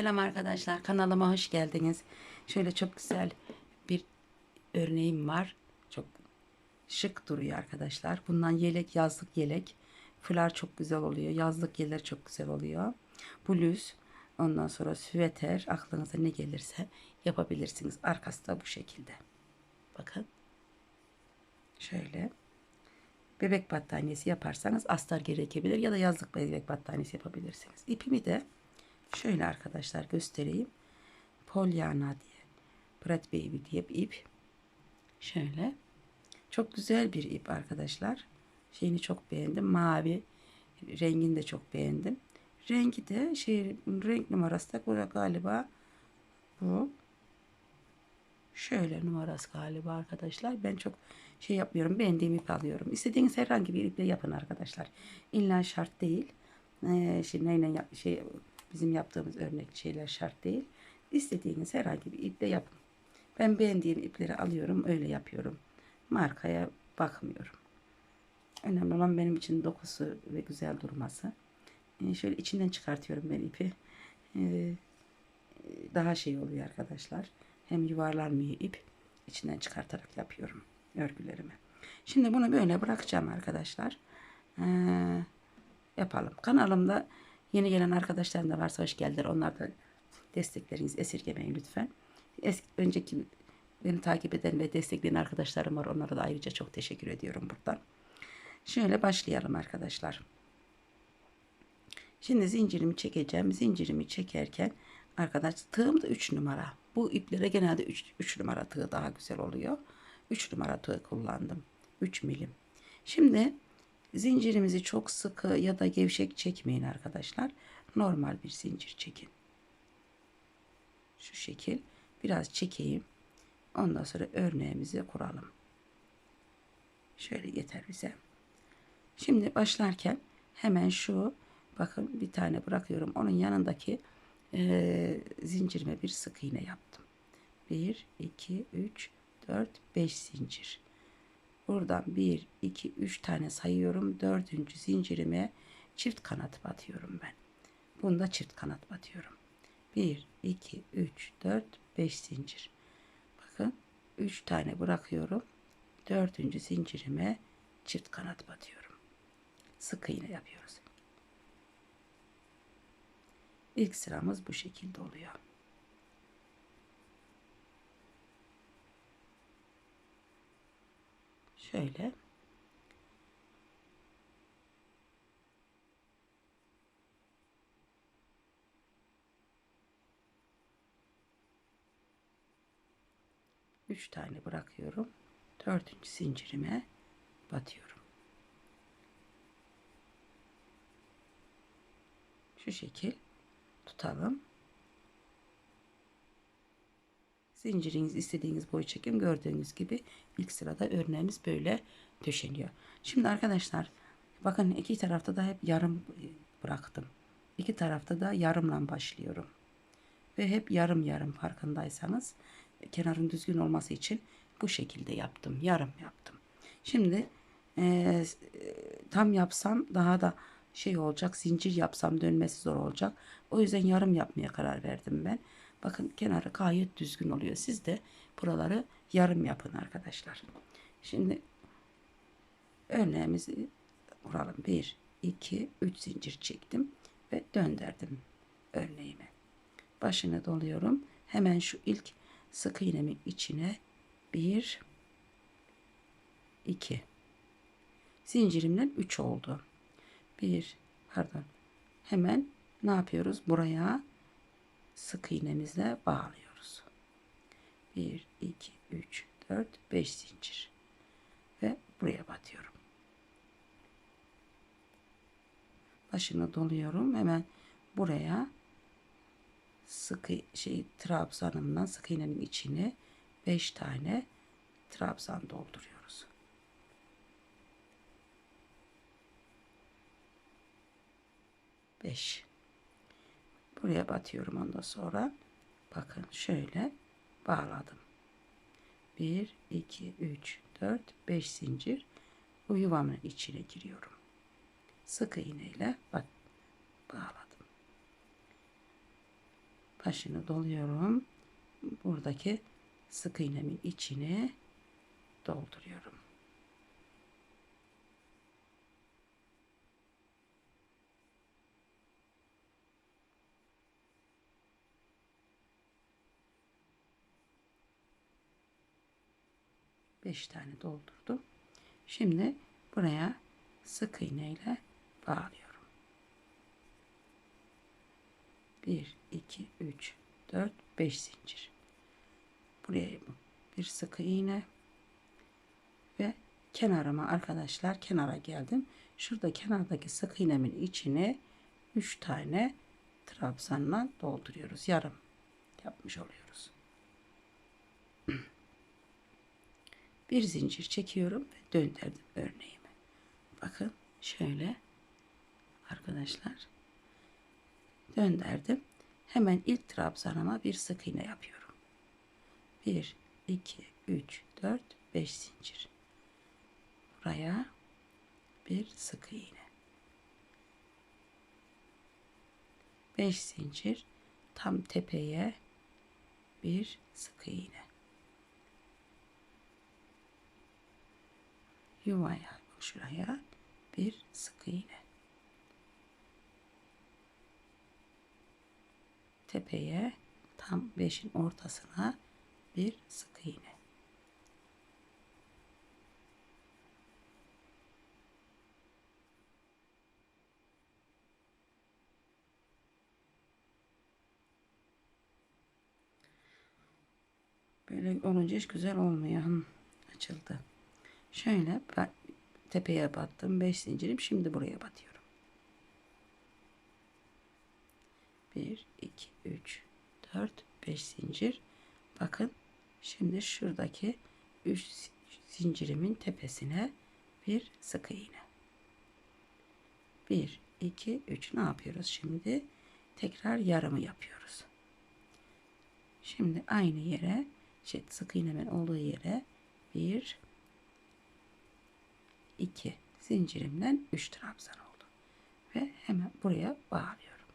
Selam arkadaşlar kanalıma hoş geldiniz. Şöyle çok güzel bir örneğim var. Çok şık duruyor arkadaşlar. Bundan yelek yazlık yelek. Fular çok güzel oluyor. Yazlık yeler çok güzel oluyor. Bluz ondan sonra süveter aklınıza ne gelirse yapabilirsiniz. Arkası da bu şekilde. Bakın. Şöyle. Bebek battaniyesi yaparsanız astar gerekebilir ya da yazlık bebek battaniyesi yapabilirsiniz. İpimi de Şöyle arkadaşlar göstereyim. Pollyanna diye. Prat Baby diye bir ip. Şöyle. Çok güzel bir ip arkadaşlar. Şeyini çok beğendim. Mavi. Rengini de çok beğendim. Rengi de şey renk numarası da burada galiba bu. Şöyle numarası galiba arkadaşlar. Ben çok şey yapmıyorum. Beğendiğim ip alıyorum. İstediğiniz herhangi bir iple yapın arkadaşlar. İlla şart değil. Ee, şey neyle yap, şey Bizim yaptığımız örnek şeyler şart değil. İstediğiniz herhangi bir iple yapın. Ben beğendiğim ipleri alıyorum öyle yapıyorum. Markaya bakmıyorum. Önemli olan benim için dokusu ve güzel durması. Ee, şöyle içinden çıkartıyorum ben ipi. Ee, daha şey oluyor arkadaşlar. Hem yuvarlanmıyor ip. İçinden çıkartarak yapıyorum örgülerimi. Şimdi bunu böyle bırakacağım arkadaşlar. Ee, yapalım. Kanalımda Yeni gelen arkadaşlarım da varsa hoş geldiler. Onlar da desteklerinizi esirgemeyin lütfen. Eski, önceki beni takip eden ve destekleyen arkadaşlarım var. Onlara da ayrıca çok teşekkür ediyorum buradan. Şöyle başlayalım arkadaşlar. Şimdi zincirimi çekeceğim. Zincirimi çekerken arkadaş tığım da 3 numara. Bu iplere genelde 3, 3 numara tığ daha güzel oluyor. 3 numara tığ kullandım. 3 milim. Şimdi Zincirimizi çok sıkı ya da gevşek çekmeyin arkadaşlar. Normal bir zincir çekin. Şu şekil. Biraz çekeyim. Ondan sonra örneğimizi kuralım. Şöyle yeter bize. Şimdi başlarken hemen şu bakın bir tane bırakıyorum. Onun yanındaki e, zincirime bir sık iğne yaptım. 1, 2, 3, 4, 5 zincir. Buradan 1, 2, 3 tane sayıyorum. Dördüncü zincirime çift kanat batıyorum ben. Bunda çift kanat batıyorum. 1, 2, 3, 4, 5 zincir. Bakın 3 tane bırakıyorum. Dördüncü zincirime çift kanat batıyorum. Sık iğne yapıyoruz. İlk sıramız bu şekilde oluyor. Şöyle. Üç tane bırakıyorum. Dördüncü zincirime batıyorum. Şu şekil tutalım. Zinciriniz istediğiniz boy çekim gördüğünüz gibi ilk sırada örneğiniz böyle döşeniyor. Şimdi arkadaşlar bakın iki tarafta da hep yarım bıraktım. İki tarafta da yarımla başlıyorum. Ve hep yarım yarım farkındaysanız kenarın düzgün olması için bu şekilde yaptım. Yarım yaptım. Şimdi e, tam yapsam daha da şey olacak. Zincir yapsam dönmesi zor olacak. O yüzden yarım yapmaya karar verdim ben. Bakın kenarı gayet düzgün oluyor. Siz de buraları yarım yapın arkadaşlar. Şimdi örneğimizi kuralım. 1, 2, 3 zincir çektim ve döndürdüm örneğimi. Başını doluyorum. Hemen şu ilk sık iğnemin içine 1, 2 zincirimden 3 oldu. 1 pardon hemen ne yapıyoruz buraya sık iğnemizle bağlıyoruz. 1, 2, 3, 4, 5 zincir. Ve buraya batıyorum. Başını doluyorum. Hemen buraya sık şey trabzanımdan sık iğnenin içine 5 tane trabzan dolduruyoruz. Beş. Buraya batıyorum ondan sonra. Bakın şöyle bağladım. 1, 2, 3, 4, 5 zincir. Bu yuvamın içine giriyorum. Sık iğneyle bak bağladım. başını doluyorum. Buradaki sık iğnemin içine dolduruyorum. Beş tane doldurdum. Şimdi buraya sık iğne ile bağlıyorum. 1 2 3 4 5 zincir. Buraya bir sık iğne ve kenarıma arkadaşlar kenara geldim. Şurada kenardaki sık iğnemin içine 3 tane trabzanla dolduruyoruz. Yarım yapmış oluyoruz. Bir zincir çekiyorum ve döndürdüm örneğimi. Bakın şöyle arkadaşlar döndürdüm. Hemen ilk trabzanıma bir sık iğne yapıyorum. 1 2 3 4 5 zincir. Buraya bir sık iğne. 5 zincir tam tepeye bir sık iğne. Yuvaya şuraya bir sık iğne. Tepeye tam beşin ortasına bir sık iğne. Böyle olunca hiç güzel olmuyor. Açıldı. Şöyle tepeye battım. 5 zincirim. Şimdi buraya batıyorum. 1, 2, 3, 4, 5 zincir. Bakın şimdi şuradaki 3 zincirimin tepesine bir sık iğne. 1, 2, 3 ne yapıyoruz şimdi? Tekrar yarımı yapıyoruz. Şimdi aynı yere şey, sık iğnemin olduğu yere bir 2 zincirimden 3 trabzan oldu. Ve hemen buraya bağlıyorum.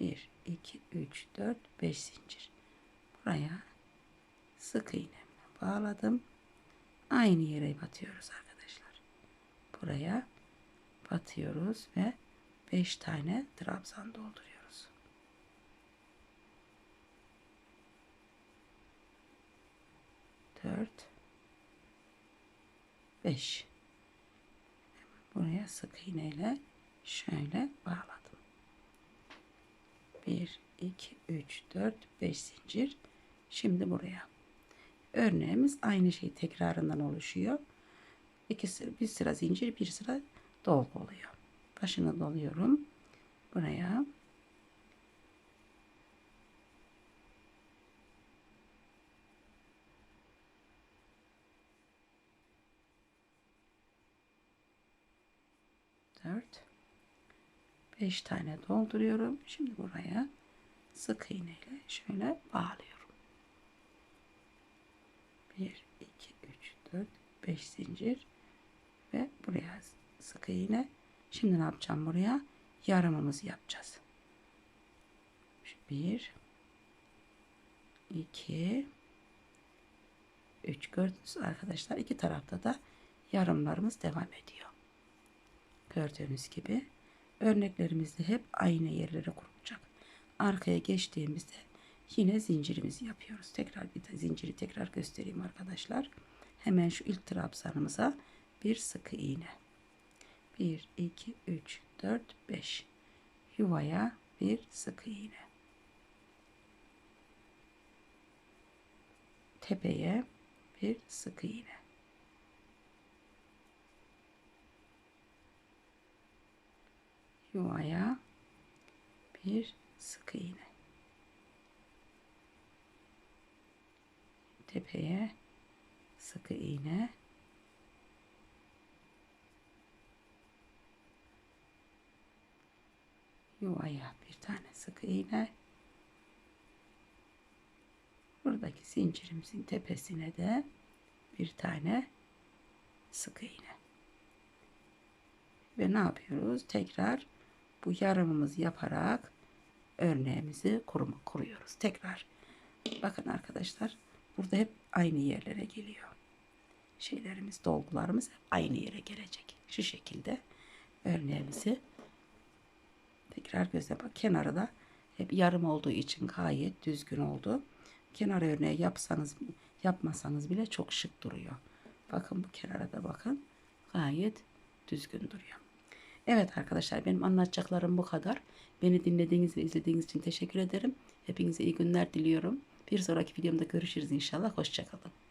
1, 2, 3, 4, 5 zincir. Buraya sık iğnemle bağladım. Aynı yere batıyoruz arkadaşlar. Buraya batıyoruz ve 5 tane trabzan dolduruyoruz. 4 5 buraya sık iğneyle şöyle bağladım. 1 2 3 4 5 zincir. Şimdi buraya. Örneğimiz aynı şey tekrarından oluşuyor. İki sıra bir sıra zincir bir sıra dolgu oluyor. Başını doluyorum. Buraya 4 5 tane dolduruyorum. Şimdi buraya sık iğne ile şöyle bağlıyorum. 1 2 3 4 5 zincir ve buraya sık iğne. Şimdi ne yapacağım buraya? Yarımımızı yapacağız. 1 2 3 gördünüz arkadaşlar iki tarafta da yarımlarımız devam ediyor. Gördüğünüz gibi örneklerimizde hep aynı yerlere kurulacak. Arkaya geçtiğimizde yine zincirimizi yapıyoruz. Tekrar bir zinciri tekrar göstereyim arkadaşlar. Hemen şu ilk trabzanımıza bir sık iğne. 1 2 3 4 5 yuvaya bir sık iğne. Tepeye bir sık iğne. Yuvaya bir sık iğne. Tepeye sık iğne. Yuvaya bir tane sık iğne. Buradaki zincirimizin tepesine de bir tane sık iğne. Ve ne yapıyoruz? Tekrar bu yarımımızı yaparak örneğimizi kuruma kuruyoruz. Tekrar bakın arkadaşlar burada hep aynı yerlere geliyor. Şeylerimiz, dolgularımız aynı yere gelecek. Şu şekilde örneğimizi tekrar göze bak. Kenarı da hep yarım olduğu için gayet düzgün oldu. Kenar örneği yapsanız yapmasanız bile çok şık duruyor. Bakın bu kenara da bakın. Gayet düzgün duruyor. Evet arkadaşlar benim anlatacaklarım bu kadar. Beni dinlediğiniz ve izlediğiniz için teşekkür ederim. Hepinize iyi günler diliyorum. Bir sonraki videomda görüşürüz inşallah. Hoşçakalın.